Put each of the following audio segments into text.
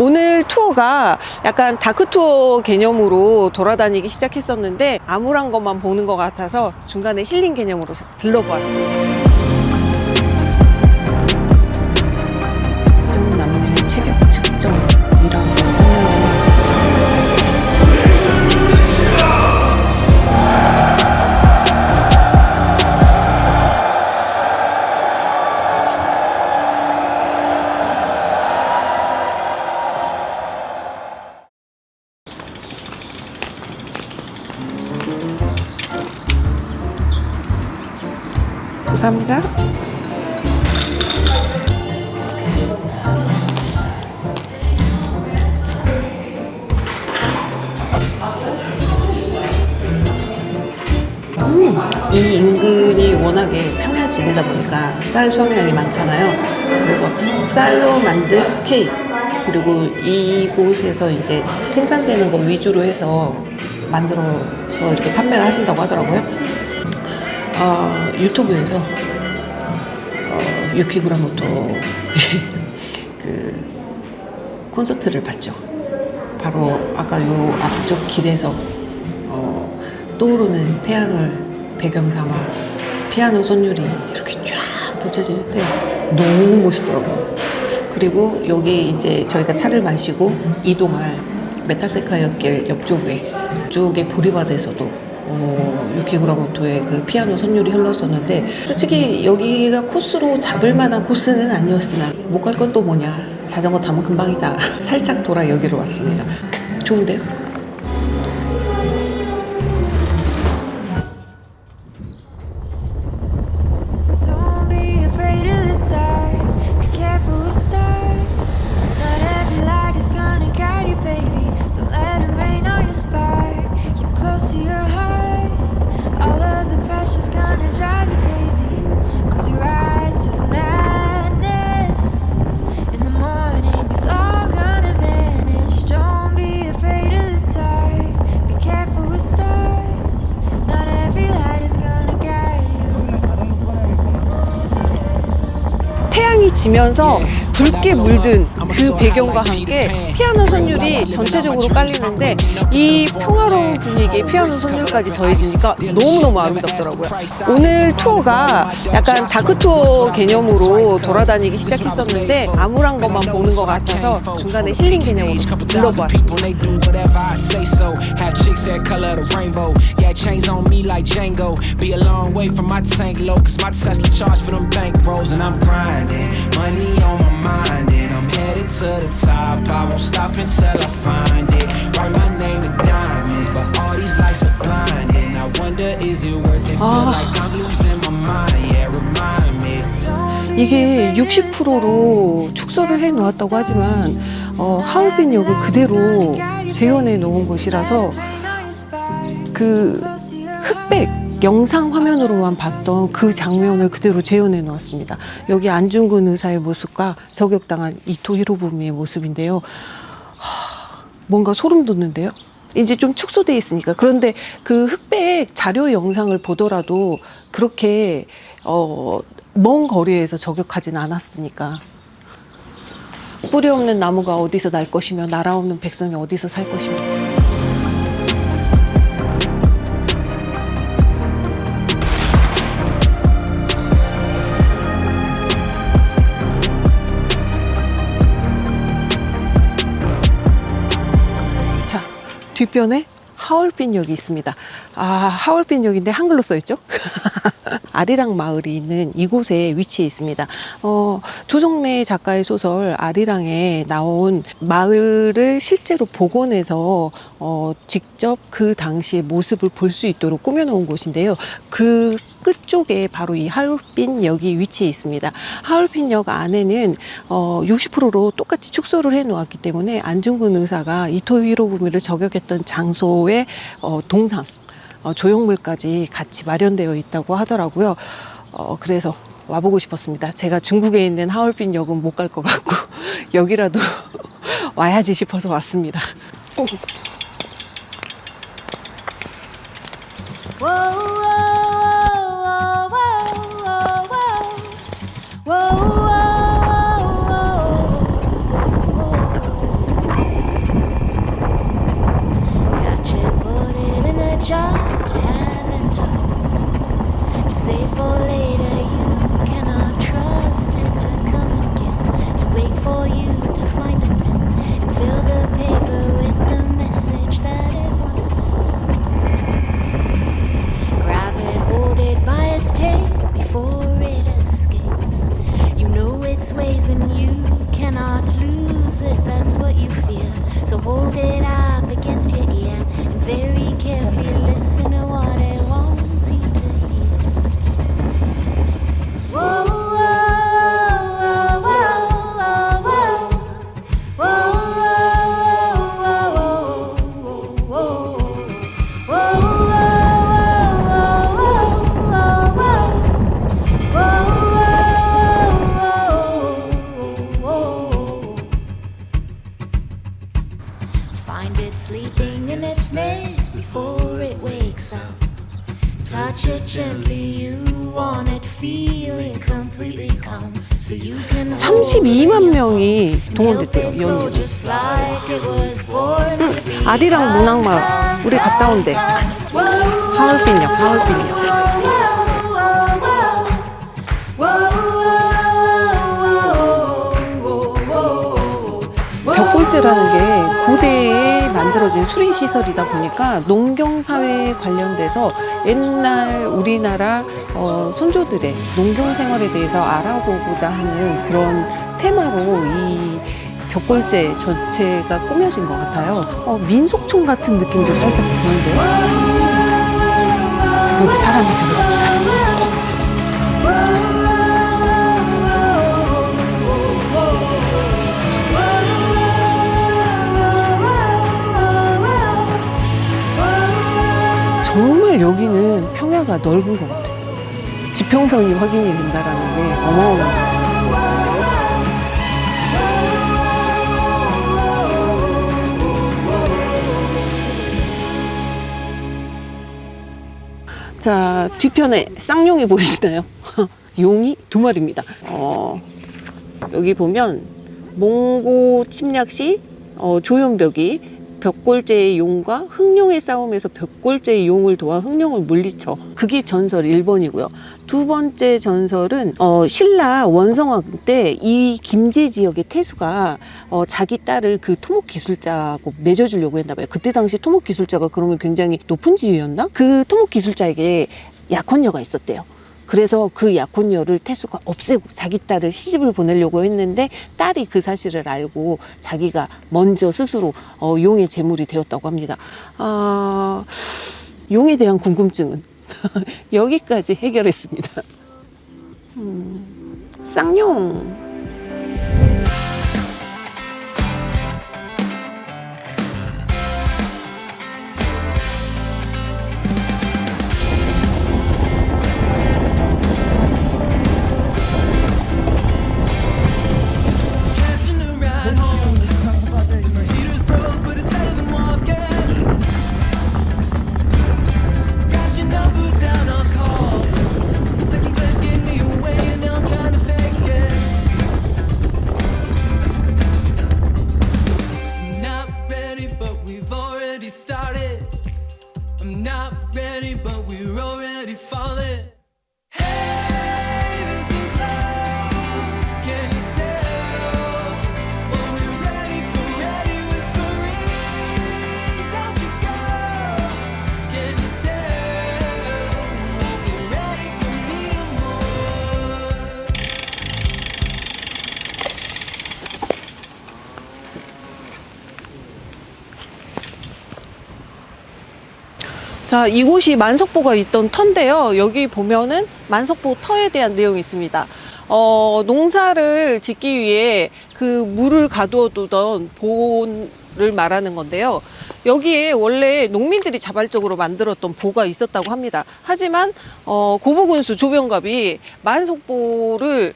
오늘 투어가 약간 다크 투어 개념으로 돌아다니기 시작했었는데 암울한 것만 보는 것 같아서 중간에 힐링 개념으로 들러보았습니다. 감사합니다. 이 인근이 워낙에 평야지대다 보니까 쌀 소량이 많잖아요. 그래서 쌀로 만든 케이크 그리고 이곳에서 이제 생산되는 거 위주로 해서 만들어서 이렇게 판매를 하신다고 하더라고요. 어, 유튜브에서 어, 유키그라모토 그 콘서트를 봤죠. 바로 아까 요 앞쪽 길에서 어, 떠오르는 태양을 배경 삼아 피아노 선율이 이렇게 쫙 펼쳐지는데 너무 멋있더라고요. 그리고 여기 이제 저희가 차를 마시고 이동할 메타세카역길 옆쪽에 쪽에 보리바드에서도 어, 유키그라모토의 그 피아노 선율이 흘렀었는데 솔직히 여기가 코스로 잡을 만한 코스는 아니었으나 못 갈 건 또 뭐냐. 자전거 타면 금방이다. 살짝 돌아 여기로 왔습니다. 좋은데요? 지면서 붉게 물든 그 배경과 함께 피아노 선율이 전체적으로 깔리는데 이 평화로운 분위기에 피아노 선율까지 더해지니까 너무너무 아름답더라고요. 오늘 투어가 약간 다크 투어 개념으로 돌아다니기 시작했었는데 암울한 것만 보는 것 같아서 중간에 힐링 개념으로 들러보았습니 headed to the top. I won't stop until I find it. Write my name in diamonds, but all these lights are blinding. I wonder, is it worth it? Feel like I'm losing my mind. Yeah, remind me. 이게 60%로 축소를 해 놓았다고 하지만 어, 하얼빈 역을 그대로 재현해 놓은 것이라서 그 흑백 영상 화면으로만 봤던 그 장면을 그대로 재현해 놓았습니다. 여기 안중근 의사의 모습과 저격당한 이토 히로부미의 모습인데요. 하, 뭔가 소름 돋는데요. 이제 좀 축소돼 있으니까 그런데 그 흑백 자료 영상을 보더라도 그렇게 어, 먼 거리에서 저격하진 않았으니까 뿌리 없는 나무가 어디서 날 것이며 나라 없는 백성이 어디서 살 것이며 뒷변에 하얼빈역이 있습니다. 아, 하얼빈역인데 한글로 써있죠? 아리랑 마을이 있는 이곳에 위치해 있습니다. 어, 조정래 작가의 소설 아리랑에 나온 마을을 실제로 복원해서 어, 직접 그 당시의 모습을 볼 수 있도록 꾸며놓은 곳인데요. 그 끝쪽에 바로 이 하얼빈역이 위치해 있습니다. 하얼빈역 안에는 어, 60%로 똑같이 축소를 해 놓았기 때문에 안중근 의사가 이토 히로부미를 저격했던 장소의 어, 동상 어, 조형물까지 같이 마련되어 있다고 하더라고요. 어, 그래서 와보고 싶었습니다. 제가 중국에 있는 하얼빈 역은 못 갈 것 같고 여기라도 와야지 싶어서 왔습니다. 자. 32만 명이 동원됐대요, 연이로. 아리랑 문학마을, 우리 갔다 온대. 하얼빈역, 하얼빈역. 벽골제라는 게 고대에 만들어진 수리 시설이다 보니까 농경 사회에 관련돼서 옛날 우리나라 어, 선조들의 농경 생활에 대해서 알아보고자 하는 그런 테마로 이 벽골제 전체가 꾸며진 것 같아요. 어, 민속촌 같은 느낌도 살짝 드는데요. 여기 사람이 여기는 평야가 넓은 것 같아요. 지평선이 확인이 된다라는 게 어마어마해요. 자, 뒤편에 쌍용이 보이시나요? 용이 두 마리입니다. 어, 여기 보면 몽고 침략 시 어, 조연벽이 벽골제의 용과 흑룡의 싸움에서 벽골제의 용을 도와 흑룡을 물리쳐 그게 전설 1번이고요. 두 번째 전설은 어, 신라 원성왕 때 이 김제 지역의 태수가 어, 자기 딸을 그 토목 기술자하고 맺어주려고 했나 봐요. 그때 당시 토목 기술자가 그러면 굉장히 높은 지위였나? 그 토목 기술자에게 약혼녀가 있었대요. 그래서 그 약혼녀를 태수가 없애고 자기 딸을 시집을 보내려고 했는데 딸이 그 사실을 알고 자기가 먼저 스스로 어, 용의 제물이 되었다고 합니다. 아, 용에 대한 궁금증은 여기까지 해결했습니다. 음, 쌍용. Started. I'm not ready, but we're already falling. 자, 이곳이 만석보가 있던 터인데요. 여기 보면은 만석보 터에 대한 내용이 있습니다. 어, 농사를 짓기 위해 그 물을 가두어 두던 보를 말하는 건데요. 여기에 원래 농민들이 자발적으로 만들었던 보가 있었다고 합니다. 하지만 어, 고부군수 조병갑이 만석보를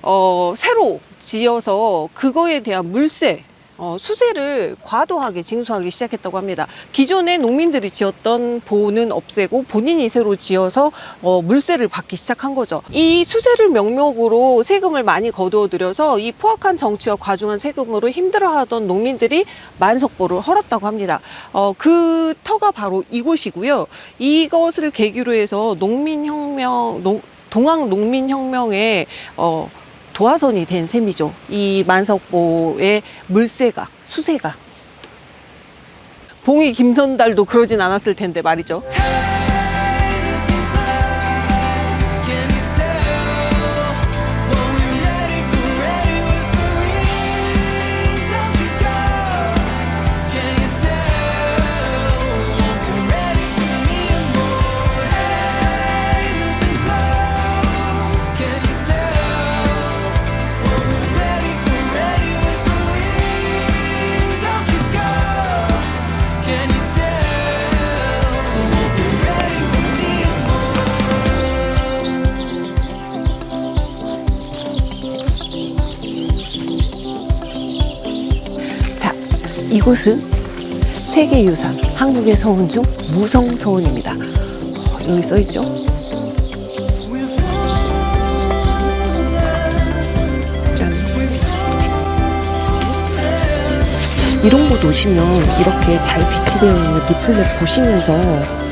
어, 새로 지어서 그거에 대한 물세 어, 수세를 과도하게 징수하기 시작했다고 합니다. 기존에 농민들이 지었던 보는 없애고 본인이 새로 지어서 어, 물세를 받기 시작한 거죠. 이 수세를 명목으로 세금을 많이 거두어 들여서 이 포악한 정치와 과중한 세금으로 힘들어하던 농민들이 만석보를 헐었다고 합니다. 어, 그 터가 바로 이곳이고요. 이것을 계기로 해서 농민혁명, 농, 동학 농민혁명의 어, 도화선이 된 셈이죠. 이 만석보의 물세가, 수세가. 봉이 김선달도 그러진 않았을 텐데 말이죠. 이곳은 세계유산 한국의 서원 중 무성서원입니다. 어, 여기 써있죠? 짠. 이런 곳 오시면 이렇게 잘 비치되어 있는 리플렛 보시면서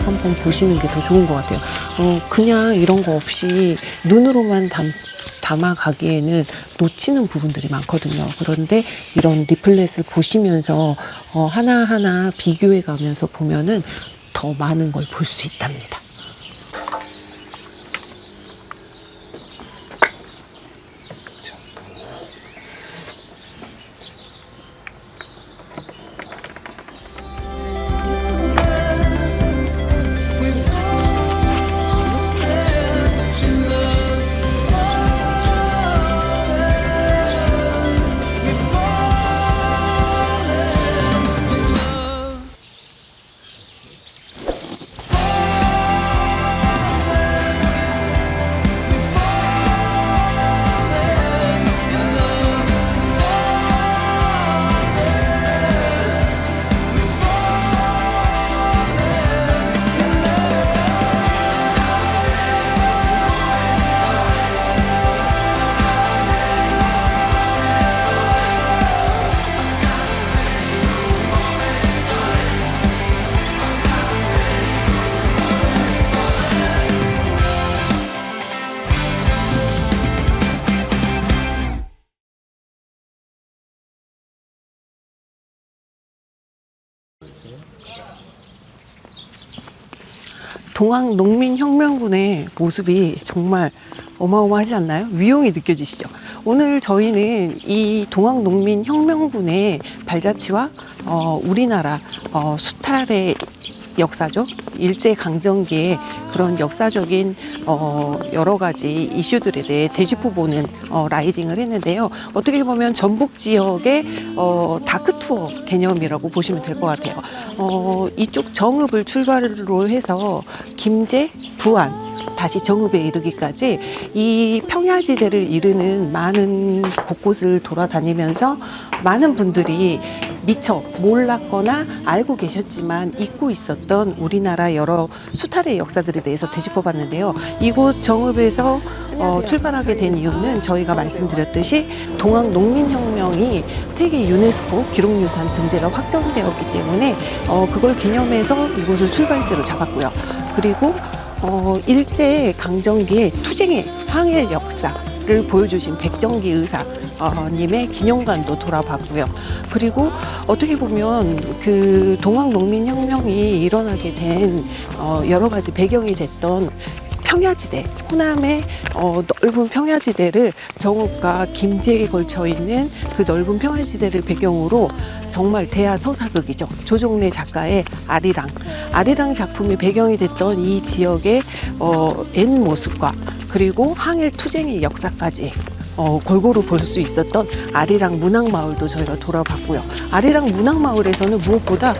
한번 보시는 게 더 좋은 것 같아요. 어, 그냥 이런 거 없이 눈으로만 담, 담아가기에는 놓치는 부분들이 많거든요. 그런데 이런 리플렛을 보시면서 어, 하나하나 비교해 가면서 보면은 더 많은 걸 볼 수 있답니다. 동학 농민혁명군의 모습이 정말 어마어마하지 않나요? 위용이 느껴지시죠? 오늘 저희는 이 동학 농민혁명군의 발자취와 어, 우리나라 어, 수탈의 역사죠. 일제 강점기의 그런 역사적인 어, 여러 가지 이슈들에 대해 되짚어 보는 어, 라이딩을 했는데요. 어떻게 보면 전북 지역의 어, 다크 투어 개념이라고 보시면 될 것 같아요. 어, 이쪽 정읍을 출발로 해서 김제, 부안, 다시 정읍에 이르기까지 이 평야지대를 이르는 많은 곳곳을 돌아다니면서 많은 분들이 미처 몰랐거나 알고 계셨지만 잊고 있었던 우리나라 여러 수탈의 역사들에 대해서 되짚어 봤는데요. 이곳 정읍에서 어, 출발하게 된 이유는 저희가 말씀드렸듯이 동학 농민혁명이 세계 유네스코 기록유산 등재가 확정되었기 때문에 어, 그걸 기념해서 이곳을 출발지로 잡았고요. 그리고 어, 일제 강점기의 투쟁의 항일 역사를 보여주신 백정기 의사 어, 님의 기념관도 돌아봤고요. 그리고 어떻게 보면 그 동학 농민혁명이 일어나게 된 어, 여러 가지 배경이 됐던 평야지대, 호남의 어, 넓은 평야지대를 정읍과 김제에 걸쳐 있는 그 넓은 평야지대를 배경으로 정말 대하 서사극이죠. 조종래 작가의 아리랑. 아리랑 작품이 배경이 됐던 이 지역의 어, 옛 모습과 그리고 항일 투쟁의 역사까지 어, 골고루 볼 수 있었던 아리랑 문학마을도 저희가 돌아봤고요. 아리랑 문학마을에서는 무엇보다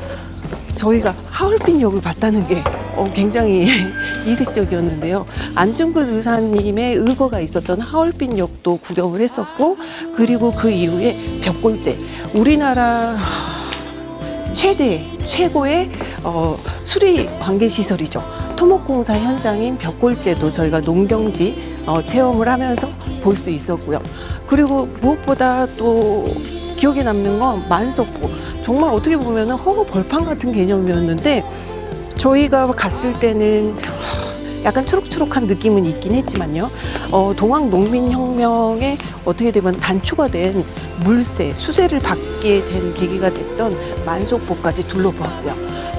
저희가 하얼빈역을 봤다는 게 어, 굉장히 이색적이었는데요. 안중근 의사님의 의거가 있었던 하얼빈역도 구경을 했었고, 그리고 그 이후에 벽골제. 우리나라 최대, 최고의 어, 수리 관계 시설이죠. 토목공사 현장인 벽골제도 저희가 농경지 어, 체험을 하면서 볼 수 있었고요. 그리고 무엇보다 또 기억에 남는 건 만석고 정말 어떻게 보면 허허 벌판 같은 개념이었는데 저희가 갔을 때는 약간 초록초록한 느낌은 있긴 했지만요. 어, 동학 농민혁명에 어떻게 되면 단초가 된 물세, 수세를 받게 된 계기가 됐던 만석보까지 둘러보았고요.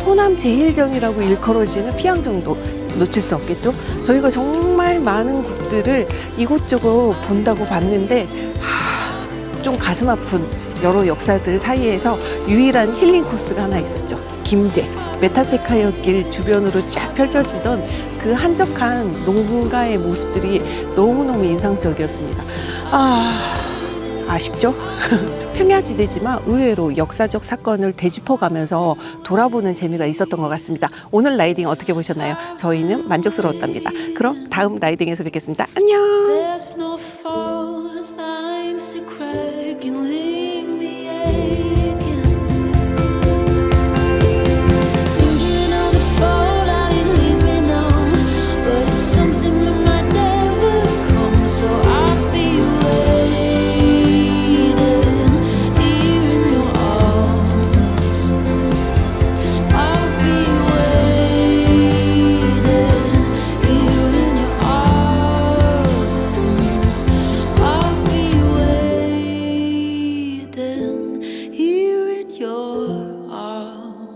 호남 제1전이라고 일컬어지는 피양정도 놓칠 수 없겠죠. 저희가 정말 많은 곳들을 이곳저곳 본다고 봤는데 하, 좀 가슴 아픈 여러 역사들 사이에서 유일한 힐링 코스가 하나 있었죠. 김제 메타세카이어 길 주변으로 쫙 펼쳐지던 그 한적한 농가의 모습들이 너무너무 인상적이었습니다. 아, 아쉽죠? 평야지대지만 의외로 역사적 사건을 되짚어가면서 돌아보는 재미가 있었던 것 같습니다. 오늘 라이딩 어떻게 보셨나요? 저희는 만족스러웠답니다. 그럼 다음 라이딩에서 뵙겠습니다. 안녕!